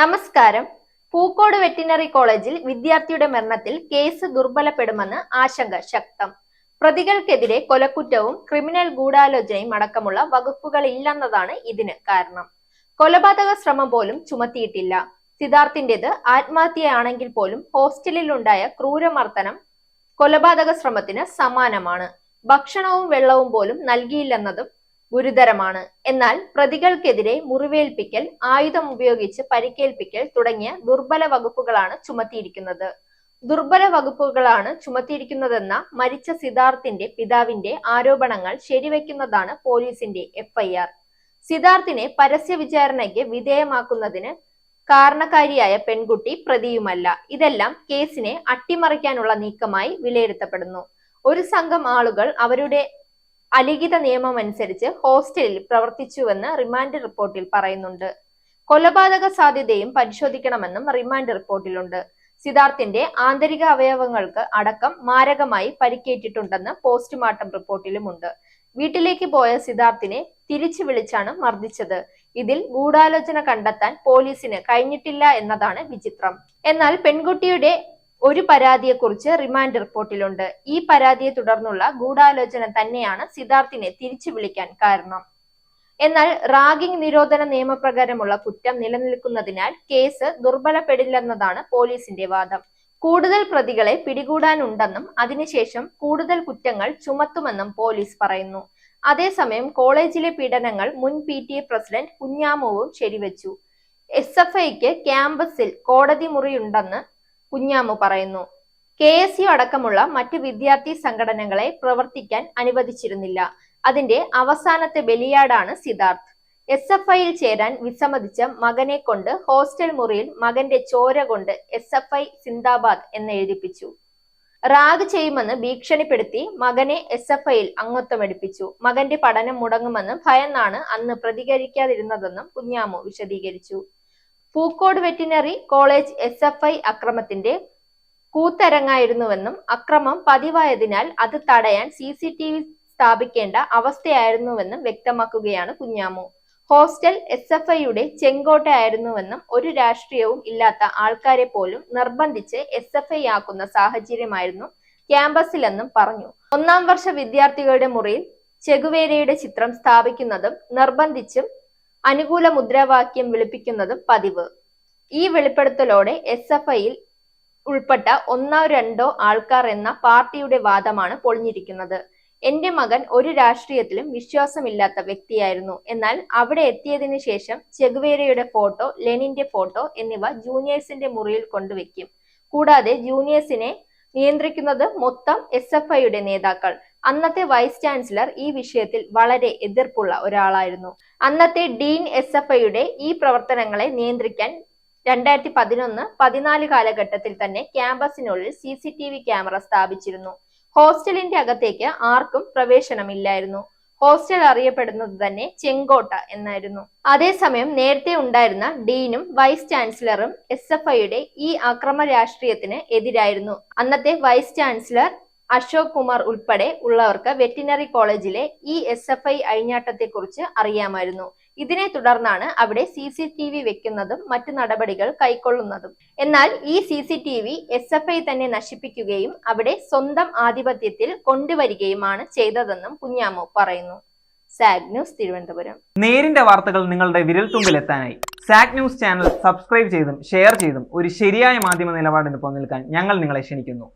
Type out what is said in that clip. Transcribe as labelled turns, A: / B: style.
A: നമസ്കാരം. പൂക്കോട് വെറ്റിനറി കോളേജിൽ വിദ്യാർത്ഥിയുടെ മരണത്തിൽ കേസ് ദുർബലപ്പെടുമെന്ന് ആശങ്ക ശക്തം. പ്രതികൾക്കെതിരെ കൊലക്കുറ്റവും ക്രിമിനൽ ഗൂഢാലോചനയും അടക്കമുള്ള വകുപ്പുകൾ ഇല്ലെന്നതാണ് ഇതിന് കാരണം. കൊലപാതക ശ്രമം പോലും ചുമത്തിയിട്ടില്ല. സിദ്ധാർത്ഥിന്റേത് ആത്മഹത്യയാണെങ്കിൽ പോലും ഹോസ്റ്റലിലുണ്ടായ ക്രൂരമർദ്ദനം കൊലപാതക ശ്രമത്തിന് സമാനമാണ്. ഭക്ഷണവും വെള്ളവും പോലും നൽകിയില്ലെന്നതും ഗുരുതരമാണ്. എന്നാൽ പ്രതികൾക്കെതിരെ മുറിവേൽപ്പിക്കൽ ആയുധം ഉപയോഗിച്ച് പരിക്കേൽപ്പിക്കൽ തുടങ്ങിയ ദുർബല വകുപ്പുകളാണ് ചുമത്തിയിരിക്കുന്നത്. ദുർബല വകുപ്പുകളാണ് ചുമത്തിയിരിക്കുന്നതെന്ന മരിച്ച സിദ്ധാർത്ഥിന്റെ പിതാവിന്റെ ആരോപണങ്ങൾ ശരിവെക്കുന്നതാണ് പോലീസിന്റെ എഫ്ഐആർ. സിദ്ധാർത്ഥിനെ പരസ്യ വിചാരണയ്ക്ക് വിധേയമാക്കുന്നതിന് കാരണക്കാരിയായ പെൺകുട്ടി പ്രതിയുമല്ല. ഇതെല്ലാം കേസിനെ അട്ടിമറിക്കാനുള്ള നീക്കമായി വിലയിരുത്തപ്പെടുന്നു. ഒരു സംഘം ആളുകൾ അവരുടെ അലിഖിത നിയമം അനുസരിച്ച് ഹോസ്റ്റലിൽ പ്രവർത്തിച്ചുവെന്ന് റിമാൻഡ് റിപ്പോർട്ടിൽ പറയുന്നുണ്ട്. കൊലപാതക സാധ്യതയും പരിശോധിക്കണമെന്നും റിമാൻഡ് റിപ്പോർട്ടിലുണ്ട്. സിദ്ധാർത്ഥിന്റെ ആന്തരിക അവയവങ്ങൾക്ക് അടക്കം മാരകമായി പരിക്കേറ്റിട്ടുണ്ടെന്ന് പോസ്റ്റ്മോർട്ടം റിപ്പോർട്ടിലുമുണ്ട്. വീട്ടിലേക്ക് പോയ സിദ്ധാർത്ഥിനെ തിരിച്ചു വിളിച്ചാണ് മർദ്ദിച്ചത്. ഇതിൽ ഗൂഢാലോചന കണ്ടെത്താൻ പോലീസിന് കഴിഞ്ഞിട്ടില്ല എന്നതാണ് വിചിത്രം. എന്നാൽ പെൺകുട്ടിയുടെ ഒരു പരാതിയെക്കുറിച്ച് റിമാൻഡ് റിപ്പോർട്ടിലുണ്ട്. ഈ പരാതിയെ തുടർന്നുള്ള ഗൂഢാലോചന തന്നെയാണ് സിദ്ധാർത്ഥിനെ തിരിച്ചു വിളിക്കാൻ കാരണം. എന്നാൽ റാഗിംഗ് നിരോധന നിയമപ്രകാരമുള്ള കുറ്റം നിലനിൽക്കുന്നതിനാൽ കേസ് ദുർബലപ്പെടില്ലെന്നതാണ് പോലീസിന്റെ വാദം. കൂടുതൽ പ്രതികളെ പിടികൂടാനുണ്ടെന്നും അതിനുശേഷം കൂടുതൽ കുറ്റങ്ങൾ ചുമത്തുമെന്നും പോലീസ് പറയുന്നു. അതേസമയം കോളേജിലെ പീഡനങ്ങൾ മുൻ പി ടി എ പ്രസിഡന്റ് കുഞ്ഞാമുവും ശരിവച്ചു. എസ് എഫ് ഐക്ക് ക്യാമ്പസിൽ കോടതി മുറിയുണ്ടെന്ന് കുഞ്ഞാമു പറയുന്നു. കെ എസ് യു അടക്കമുള്ള മറ്റ് വിദ്യാർത്ഥി സംഘടനകളെ പ്രവർത്തിക്കാൻ അനുവദിച്ചിരുന്നില്ല. അതിന്റെ അവസാനത്തെ ബലിയാടാണ് സിദ്ധാർത്ഥ്. എസ് എഫ് ഐയിൽ ചേരാൻ വിസമ്മതിച്ച മകനെ കൊണ്ട് ഹോസ്റ്റൽ മുറിയിൽ മകന്റെ ചോര കൊണ്ട് എസ് എഫ് ഐ സിന്ദാബാദ് എന്ന് എഴുതിപ്പിച്ചു. റാഗ് ചെയ്യുമെന്ന് ഭീഷണിപ്പെടുത്തി മകനെ എസ് എഫ് ഐയിൽ അംഗത്വമെടുപ്പിച്ചു. മകന്റെ പഠനം മുടങ്ങുമെന്ന് ഭയന്നാണ് അന്ന് പ്രതികരിക്കാതിരുന്നതെന്നും കുഞ്ഞാമു വിശദീകരിച്ചു. Pookode veterinary college S F I അക്രമത്തിന്റെ കൂത്തരങ്ങായിരുന്നുവെന്നും അക്രമം പതിവായതിനാൽ അത് തടയാൻ സി സി ടി വി സ്ഥാപിക്കേണ്ട അവസ്ഥയായിരുന്നുവെന്നും വ്യക്തമാക്കുകയാണ് കുഞ്ഞാമു. ഹോസ്റ്റൽ എസ് എഫ് ഐയുടെ ചെങ്കോട്ടയായിരുന്നുവെന്നും ഒരു രാഷ്ട്രീയവും ഇല്ലാത്ത ആൾക്കാരെ പോലും നിർബന്ധിച്ച് എസ് എഫ് ഐ ആക്കുന്ന സാഹചര്യമായിരുന്നു ക്യാമ്പസിലെന്നും പറഞ്ഞു. ഒന്നാം വർഷ വിദ്യാർത്ഥികളുടെ മുറിയിൽ ചെഗുവേരയുടെ ചിത്രം സ്ഥാപിക്കുന്നതും നിർബന്ധിച്ചും അനുകൂല മുദ്രാവാക്യം വിളിപ്പിക്കുന്നതും പതിവ്. ഈ വെളിപ്പെടുത്തലോടെ എസ് എഫ് ഐയിൽ ഉൾപ്പെട്ട ഒന്നോ രണ്ടോ ആൾക്കാർ എന്ന പാർട്ടിയുടെ വാദമാണ് പൊളിഞ്ഞിരിക്കുന്നത്. എന്റെ മകൻ ഒരു രാഷ്ട്രീയത്തിലും വിശ്വാസമില്ലാത്ത വ്യക്തിയായിരുന്നു. എന്നാൽ അവിടെ എത്തിയതിനു ശേഷം ചെഗുവേരയുടെ ഫോട്ടോ ലെനിന്റെ ഫോട്ടോ എന്നിവ ജൂനിയേഴ്സിന്റെ മുറിയിൽ കൊണ്ടുവെക്കും. കൂടാതെ ജൂനിയേഴ്സിനെ നിയന്ത്രിക്കുന്നത് മൊത്തം എസ് എഫ് ഐയുടെ നേതാക്കൾ. അന്നത്തെ വൈസ് ചാൻസലർ ഈ വിഷയത്തിൽ വളരെ എതിർപ്പുള്ള ഒരാളായിരുന്നു. അന്നത്തെ ഡീൻ എസ് എഫ് ഐയുടെ ഈ പ്രവർത്തനങ്ങളെ നിയന്ത്രിക്കാൻ രണ്ടായിരത്തി പതിനൊന്ന് പതിനാല് കാലഘട്ടത്തിൽ തന്നെ ക്യാമ്പസിനുള്ളിൽ C C T V camera സ്ഥാപിച്ചിരുന്നു. ഹോസ്റ്റലിന്റെ അകത്തേക്ക് ആർക്കും പ്രവേശനമില്ലായിരുന്നു. ഹോസ്റ്റൽ അറിയപ്പെടുന്നത് തന്നെ ചെങ്കോട്ട എന്നായിരുന്നു. അതേസമയം നേരത്തെ ഉണ്ടായിരുന്ന ഡീനും വൈസ് ചാൻസലറും എസ് എഫ് ഐയുടെ ഈ അക്രമ രാഷ്ട്രീയത്തിന് എതിരായിരുന്നു. അന്നത്തെ വൈസ് ചാൻസലർ അശോക് കുമാർ ഉൾപ്പെടെ ഉള്ളവർക്ക് വെറ്റിനറി കോളേജിലെ ഈ എസ് എഫ് ഐ അഴിഞ്ഞാട്ടത്തെക്കുറിച്ച് അറിയാമായിരുന്നു. ഇതിനെ തുടർന്നാണ് അവിടെ സി സി ടി വി വെക്കുന്നതും മറ്റു നടപടികൾ കൈക്കൊള്ളുന്നതും. എന്നാൽ ഈ C C T V S F I തന്നെ നശിപ്പിക്കുകയും അവിടെ സ്വന്തം ആധിപത്യത്തിൽ കൊണ്ടുവരികയുമാണ് ചെയ്തതെന്നും കുഞ്ഞാമോ പറയുന്നു. സാഗ് ന്യൂസ് തിരുവനന്തപുരം.
B: നേരിന്റെ വാർത്തകൾ നിങ്ങളുടെ വിരൽത്തുമ്പിൽ എത്താനായി സാഗ് ന്യൂസ് ചാനൽ സബ്സ്ക്രൈബ് ചെയ്തും ഷെയർ ചെയ്തും ഒരു ശരിയായ മാധ്യമ നിലപാടിന് പോകാൻ ഞങ്ങൾ നിങ്ങളെ ക്ഷണിക്കുന്നു.